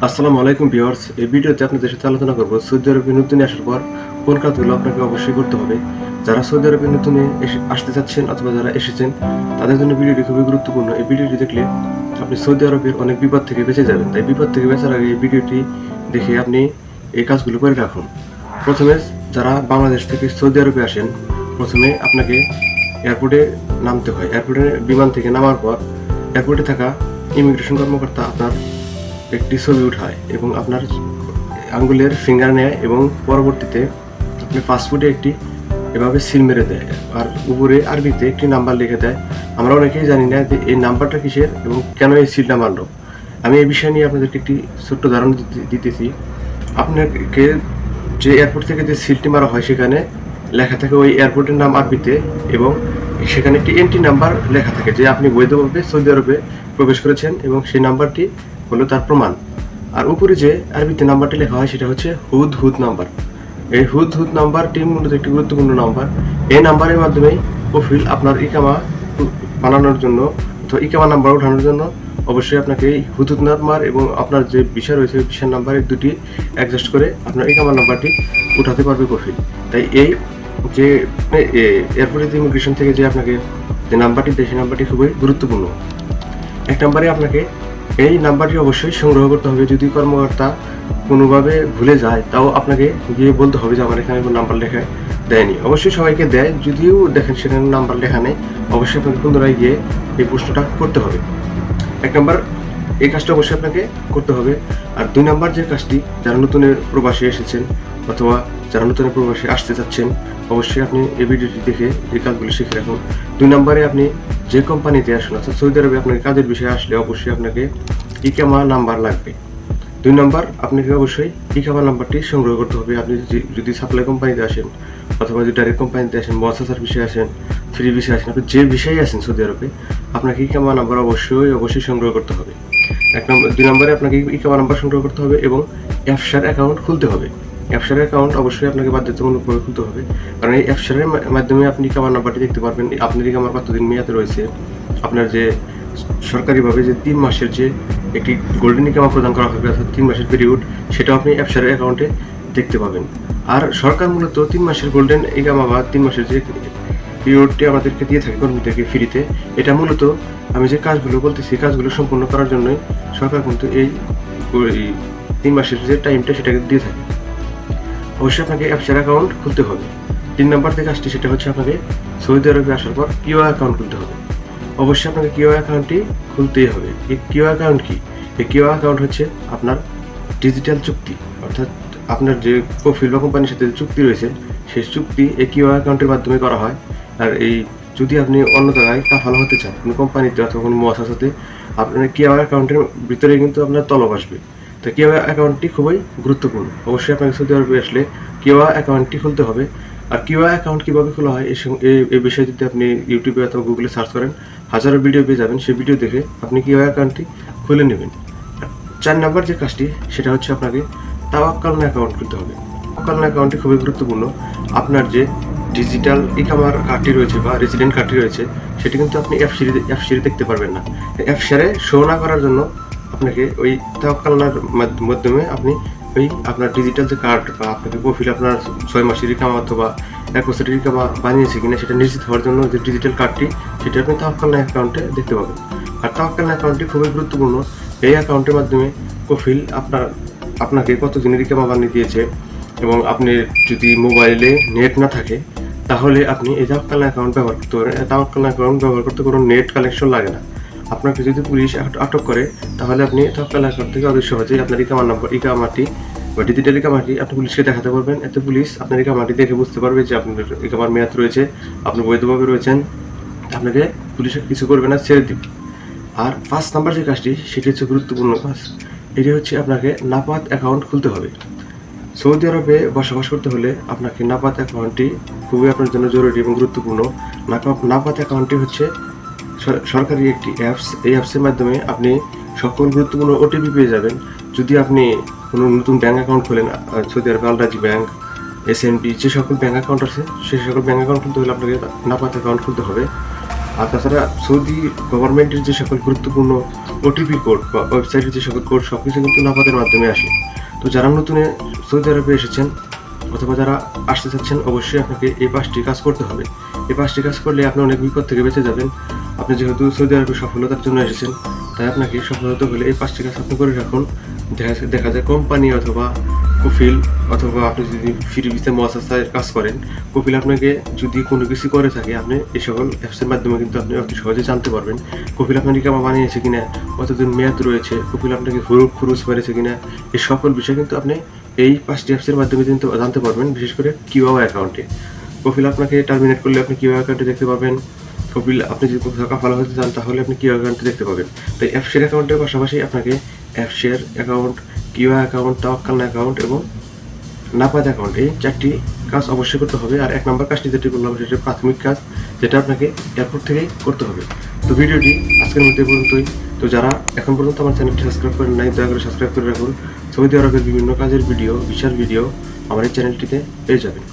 আসসালামু আলাইকুম ভিউয়ার্স, এই ভিডিওতে আপনাদের সাথে আলোচনা করব সৌদি আরবে নতুন আসার পর কোন কাজগুলো আপনাকে অবশ্যই করতে হবে। যারা সৌদি আরবে নতুন এসে- আসতে চাচ্ছেন অথবা যারা এসেছেন, তাদের জন্য ভিডিওটি খুবই গুরুত্বপূর্ণ। এই ভিডিওটি দেখলে আপনি সৌদি আরবের অনেক বিপদ থেকে বেঁচে যাবেন। তাই বিপদ থেকে বেঁচার আগে এই ভিডিওটি দেখে আপনি এই কাজগুলো করে রাখুন। প্রথমে যারা বাংলাদেশ থেকে সৌদি আরবে আসেন, প্রথমে আপনাকে এয়ারপোর্টে নামতে হয়। এয়ারপোর্টে বিমান থেকে নামার পর এয়ারপোর্টে থাকা ইমিগ্রেশন কর্মকর্তা আপনার একটি ছবি উঠায় এবং আপনার আঙ্গুলের ফিঙ্গার নেয় এবং পরবর্তীতে আপনি পাসপোর্টে একটি এভাবে সিল মেরে দেয়। আর উপরে আরবিতে একটি নাম্বার লিখে দেয়। আমরা অনেকেই জানি না যে এই নাম্বারটা কিসের এবং কেন এই সিলটা মারলো। আমি এই বিষয় নিয়ে আপনাদেরকে একটি ছোট্ট ধারণা দিতে- দিতেছি। আপনাকে যে এয়ারপোর্ট থেকে যে সিলটি মারা হয় সেখানে লেখা থাকে ওই এয়ারপোর্টের নাম আরবিতে এবং সেখানে একটি এন্ট্রি নাম্বার লেখা থাকে যে আপনি বৈধভাবে সৌদি আরবে প্রবেশ করেছেন এবং সেই নাম্বারটি হলো তার প্রমাণ। আর উপরে যে আরবিতে নাম্বারটি লেখা হয় সেটা হচ্ছে হুদ হুদ নাম্বার। এই হুদ হুদ নাম্বারটি মূলত একটি গুরুত্বপূর্ণ নাম্বার। এই নাম্বারের মাধ্যমেই কফিল আপনার ইকামা বানানোর জন্য অথবা ইকামা নাম্বার ওঠানোর জন্য অবশ্যই আপনাকে এই হুদ হুদ নাম্বার এবং আপনার যে বিষয় রয়েছে বিষয়ের নাম্বারের দুটি অ্যাডজাস্ট করে আপনার ইকামা নাম্বারটি উঠাতে পারবে কফিল। তাই এই যে এয়ারপোর্ট ইমিগ্রেশন থেকে যে আপনাকে যে নাম্বারটি দেয়, সেই নাম্বারটি খুবই গুরুত্বপূর্ণ। এক নম্বরে আপনাকে এই নাম্বারটি অবশ্যই সংগ্রহ করতে হবে। যদি কর্মকর্তা কোনোভাবে ভুলে যায়, তাও আপনাকে গিয়ে বলতে হবে যে, আমার এখানে কোনো নাম্বার লেখা দেয়নি। অবশ্যই সবাইকে দেয়। যদিও দেখেন সেখানে নাম্বার লেখা নেই, অবশ্যই আপনাকে পুনরায় গিয়ে এই প্রশ্নটা করতে হবে। এক নম্বর, এই কাজটা অবশ্যই আপনাকে করতে হবে। আর দুই নম্বর, যে কাজটি যারা নতুনের প্রবাসী এসেছেন অথবা যারা নতুনের প্রবাসী আসতে চাচ্ছেন, অবশ্যই আপনি এই ভিডিওটি দেখে এই কাজগুলো শিখে রাখুন। দুই নম্বরে আপনি যে কোম্পানিতে আসুন, অর্থাৎ সৌদি আরবে আপনাকে কাজের বিষয়ে আসলে অবশ্যই আপনাকে ইকামা নাম্বার লাগবে। দুই নম্বর, আপনাকে অবশ্যই ইকামা নাম্বারটি সংগ্রহ করতে হবে। আপনি যদি সাপ্লাই কোম্পানিতে আসেন অথবা যদি ডাইরেক্ট কোম্পানিতে আসেন মহাসার বিষয়ে আসেন ফ্রি বিষয়ে আসেন, আপনি যে বিষয়ে আসেন সৌদি আরবে, আপনাকে ইকামা নাম্বার অবশ্যই অবশ্যই সংগ্রহ করতে হবে। এক নম্বর, দুই নম্বরে আপনাকে ইকামা নাম্বার সংগ্রহ করতে হবে এবং অ্যাপসার অ্যাকাউন্ট খুলতে হবে। অ্যাপসার অ্যাকাউন্ট অবশ্যই আপনাকে বাধ্যতামূলকভাবে খুলতে হবে। কারণ এই অ্যাপসারের মাধ্যমে আপনি ইকামা নাম্বারটি দেখতে পারবেন? আপনার ইকামার কতদিন মেয়াদে রয়েছে? আপনার যে সরকারিভাবে যে তিন মাসের যে একটি গোল্ডেন ইকামা প্রদান করা হবে, অর্থাৎ তিন মাসের পিরিয়ড সেটাও আপনি অ্যাপসারের অ্যাকাউন্টে দেখতে পাবেন। আর সরকার মূলত তিন মাসের গোল্ডেন ইকামা বা তিন মাসের যে পিরিয়ডটি আমাদেরকে দিয়ে থাকে কর্মীদেরকে ফ্রিতে এটা মূলত আমি যে কাজগুলো বলতেছি কাজগুলো সম্পূর্ণ করার জন্যই সরকার কিন্তু এই তিন মাসের যে টাইমটা সেটাকে দিয়ে থাকে। অবশ্যই আপনাকে অ্যাপসার অ্যাকাউন্ট খুলতে হবে। তিন নম্বর যে কাজটি, সেটা হচ্ছে আপনাকে সৌদি আরবে আসার পর কিউ অ্যাকাউন্ট খুলতে হবে। অবশ্যই আপনাকে কিউ অ্যাকাউন্টটি খুলতেই হবে। এই কিউ অ্যাকাউন্ট কি? এই কিউ অ্যাকাউন্ট হচ্ছে আপনার ডিজিটাল চুক্তি, অর্থাৎ আপনার যে কফিল বা কোম্পানির সাথে চুক্তি রয়েছে, সেই চুক্তি এই কিউ অ্যাকাউন্টের মাধ্যমে করা হয়। আর এই যদি আপনি অন্য জায়গায় কাফালা হতে চান, কোনো কোম্পানিতে অথবা কোনো মহাসাসাতে আপনার কিউ অ্যাকাউন্টের ভিতরে কিন্তু আপনার তলব আসবে। তো কিউ অ্যাকাউন্টটি খুবই গুরুত্বপূর্ণ। অবশ্যই আপনাকে সৌদি আরবে আসলে কিউ অ্যাকাউন্টটি খুলতে হবে। আর কিউ অ্যাকাউন্ট কীভাবে খোলা হয় এই বিষয়ে যদি আপনি ইউটিউবে অথবা গুগলে সার্চ করেন, হাজারো ভিডিও পেয়ে যাবেন। সেই ভিডিও দেখে আপনি কিউ অ্যাকাউন্টটি খুলে নেবেন। চার নাম্বার যে কাজটি, সেটা হচ্ছে আপনাকে তাওয়াক্কালনা অ্যাকাউন্ট খুলতে হবে। তাওয়াক্কালনা অ্যাকাউন্টটি খুবই গুরুত্বপূর্ণ। আপনার যে ডিজিটাল ইকামার কার্ডটি রয়েছে বা রেসিডেন্ট কার্ডটি রয়েছে, সেটি কিন্তু আপনি অ্যাপ সিরি অ্যাপ সিরি দেখতে পারবেন না। অ্যাপ শেয়ারে শো না করার জন্য আপনাকে ওই মাধ্য- মাধ্যমে আপনি ওই আপনার ডিজিটাল যে কার্ড বা আপনাকে প্রোফিল আপনার ছয় মাসের ইকামা অথবা এক বছরের ইকামা বানিয়েছে কিনা সেটা নিশ্চিত হওয়ার জন্য যে ডিজিটাল কার্ডটি সেটা আপনি তাওয়াক্কালনা অ্যাকাউন্টে দেখতে পাবেন। আর তাওয়াক্কালনা অ্যাকাউন্টটি খুবই গুরুত্বপূর্ণ। এই অ্যাকাউন্টের মাধ্যমে কফিল আপনার আপনাকে কত দিনের ইকামা বানিয়ে দিয়েছে এবং আপনি যদি মোবাইলে নেট না থাকে, তাহলে আপনি এই তাওয়াক্কালনা অ্যাকাউন্ট ব্যবহার করতে পারেন। এই অ্যাকাউন্ট ব্যবহার করতে কোনো নেট কালেকশন লাগে না। আপনাকে যদি পুলিশ আটক করে, তাহলে আপনি তাওয়াক্কালনা অ্যাকাউন্ট থেকে অতি সহজেই আপনার ইকামার নম্বর, ইকামাটি বা ডিজিটাল ইকামাটি আপনি পুলিশকে দেখাতে পারবেন। এতে পুলিশ আপনার ইকামাটি দেখে বুঝতে পারবে যে আপনার ইকামার মেয়াদ রয়েছে, আপনি বৈধভাবে রয়েছেন। আপনাকে পুলিশে কিছু করবে না, ছেড়ে দিবে। আর পাঁচ নাম্বার যে কাজটি, সেটি হচ্ছে গুরুত্বপূর্ণ কাজ। এটি হচ্ছে আপনাকে নাপাত অ্যাকাউন্ট খুলতে হবে। সৌদি আরবে বসবাস করতে হলে আপনাকে নাপাত অ্যাকাউন্টটি খুবই আপনার জন্য জরুরি এবং গুরুত্বপূর্ণ। নাপাত নাপাত অ্যাকাউন্টটি হচ্ছে সরকারি একটি অ্যাপস এই অ্যাপসের মাধ্যমে আপনি সকল গুরুত্বপূর্ণ ওটিপি পেয়ে যাবেন। যদি আপনি কোনো নতুন ব্যাঙ্ক অ্যাকাউন্ট খোলেন সৌদি আরবে আলরাজি ব্যাঙ্ক এস যে সকল ব্যাঙ্ক অ্যাকাউন্ট আছে সেই সকল ব্যাঙ্ক অ্যাকাউন্ট খুলতে হলে আপনাকে নাপাত অ্যাকাউন্ট খুলতে হবে। আর তাছাড়া সৌদি গভর্নমেন্টের যে সকল গুরুত্বপূর্ণ ওটিপি কোড বা ওয়েবসাইটের যে সকল কোড সব কিছু কিন্তু নাপাদের মাধ্যমে আসে। তো যারা নতুনে সৌদি আরবে এসেছেন অথবা যারা আসতে চাচ্ছেন, অবশ্যই আপনাকে এই পাঁচটি কাজ করতে হবে। এই পাঁচটি কাজ করলে আপনি অনেক বিপদ থেকে বেঁচে যাবেন। আপনি যেহেতু সৌদি আরবে সফলতার জন্য এসেছেন, তাই আপনাকে সফল হতে হলে এই পাঁচটি কাজ আপনি করে রাখুন। দেখা যায় কোম্পানি অথবা কফিল অথবা আপনি যদি ফ্রি ভিসা মহাসাস্তায় কাজ করেন কপিল আপনাকে যদি কোনো কিছু করে থাকে, আপনি এই সকল অ্যাপসের মাধ্যমে কিন্তু আপনি অতি সহজে জানতে পারবেন কপিল আপনাকে কেমন বানিয়েছে কিনা, কতদিন মেয়াদ রয়েছে কপিল আপনাকে হুরুপ খুরুজ মেরেছে কিনা, এই সকল বিষয় কিন্তু আপনি এই পাঁচটি অ্যাপসের মাধ্যমে কিন্তু জানতে পারবেন, বিশেষ করে কিউআও অ্যাকাউন্টে। কপিল আপনাকে টার্মিনেট করলে আপনি কিউআও অ্যাকাউন্টে দেখতে পাবেন। কপিল আপনি যদি কোথাও কাফালা হতে চান, তাহলে আপনি কিউ অ্যাকাউন্টে দেখতে পাবেন। তাই অ্যাপসের অ্যাকাউন্টের পাশাপাশি আপনাকে অ্যাপসের account Q account Tawakkal account এবং নাপাদ অ্যাকাউন্ট এই চারটি কাজ অবশ্যই করতে হবে। আর এক নম্বর কাজটি যেটি বললাম সেটা প্রাথমিক কাজ, যেটা আপনাকে এয়ারপোর্ট থেকেই করতে হবে। তো ভিডিওটি আজকের মধ্যে পর্যন্তই। তো যারা এখন পর্যন্ত আমার চ্যানেলটি সাবস্ক্রাইব করেন নাই, দয়া করে সাবস্ক্রাইব করে রাখুন। সৌদি আরবের বিভিন্ন কাজের ভিডিও, বিশাল ভিডিও আমার এই চ্যানেলটিতে পেয়ে যাবেন।